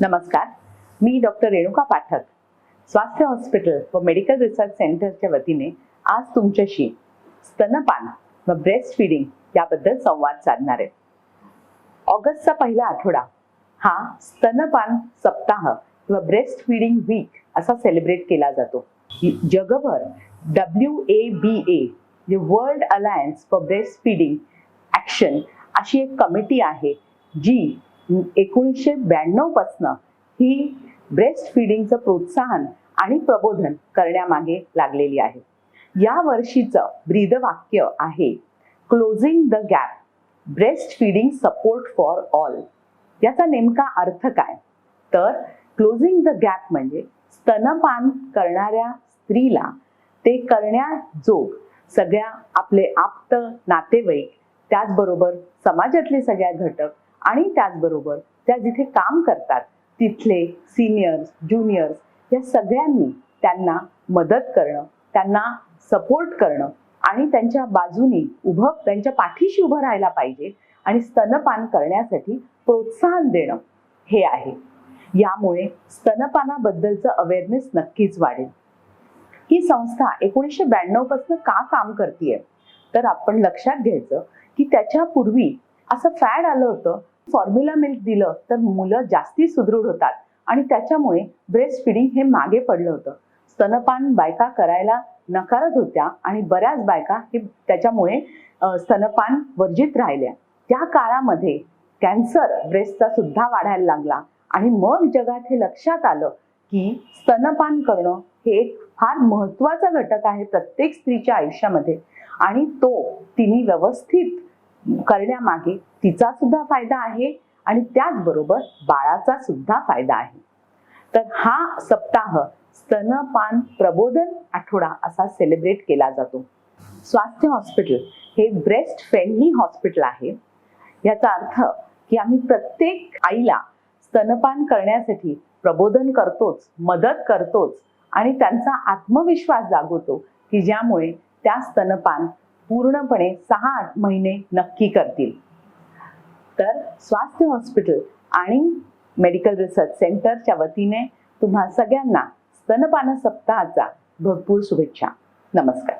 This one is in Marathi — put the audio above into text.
नमस्कार. मी डॉक्टर रेणुका पाठक. स्वास्थ्य हॉस्पिटल व मेडिकल रिसर्च सेंटरच्या वतीने आज तुमच्याशी स्तनपान व ब्रेस्ट फिडिंग याबद्दल संवाद साधणार आहे. ऑगस्टचा पहिला आठवडा हा स्तनपान सप्ताह किंवा ब्रेस्ट फिडिंग वीक असा सेलिब्रेट केला जातो. जगभर डब्ल्यू ए बी ए जे world alliance for breast feeding action अशी एक कमिटी आहे जी एकोणीसशे ब्याण्णव पासनं ही ब्रेस्ट फिडिंगचं प्रोत्साहन आणि प्रबोधन करण्यामागे लागलेली आहे. या वर्षीचं ब्रीदवाक्य आहे closing the gap breast feeding support for all याचा नेमका अर्थ काय? तर क्लोजिंग द गॅप म्हणजे स्तनपान करणाऱ्या स्त्रीला ते करण्याजोग सगळ्या आपले आप्त नातेवाईक त्याचबरोबर समाजातले सगळ्या घटक आणि त्याचबरोबर त्या जिथे काम करतात तिथले सिनियर्स ज्युनियर्स या सगळ्यांनी त्यांना मदत करणं त्यांना सपोर्ट करणं आणि त्यांच्या बाजूनी उभं त्यांच्या पाठीशी उभं राहायला पाहिजे आणि स्तनपान करण्यासाठी प्रोत्साहन देणं हे आहे. यामुळे स्तनपानाबद्दलचं अवेअरनेस नक्कीच वाढेल. ही संस्था एकोणीसशे ब्याण्णवपासून का काम करते तर आपण लक्षात घ्यायचं की त्याच्यापूर्वी असं फॅड आलं होतं. फॉर्म्युला मिल्क दिलं तर मुलं जास्ती सुदृढ होतात. आणि त्याच्यामुळे ब्रेस्ट फिडिंग हे मागे पडलं होतं. स्तनपान बायका करायला नकारत होत्या आणि बऱ्याच बायका हे त्याच्यामुळे स्तनपान वर्जित राहिल्या. त्या काळामध्ये कॅन्सर ब्रेस्टचा सुद्धा वाढायला लागला. आणि मग जगात हे लक्षात आलं की स्तनपान करणं हे एक फार महत्त्वाचा घटक आहे प्रत्येक स्त्रीच्या आयुष्यामध्ये. आणि तो तिने व्यवस्थित करण्यामागे तिचा सुद्धा फायदा आहे आणि त्याचबरोबर बाळाचा सुद्धा फायदा आहे. तर हा सप्ताह स्तनपान प्रबोधन आठवडा असा सेलिब्रेट केला जातो. स्वास्थ्य हॉस्पिटल हे ब्रेस्ट फ्रेंडली हॉस्पिटल आहे. याचा अर्थ की आम्ही प्रत्येक आईला स्तनपान करण्यासाठी प्रबोधन करतोच मदत करतोच आणि त्यांचा आत्मविश्वास जागवतो की ज्यामुळे त्या स्तनपान पूर्णपणे सहा आठ महिने नक्की करतील. तर स्वास्थ्य हॉस्पिटल आणि मेडिकल रिसर्च सेंटरच्या वतीने तुम्हा सगळ्यांना स्तनपान सप्ताहाचा भरपूर शुभेच्छा. नमस्कार.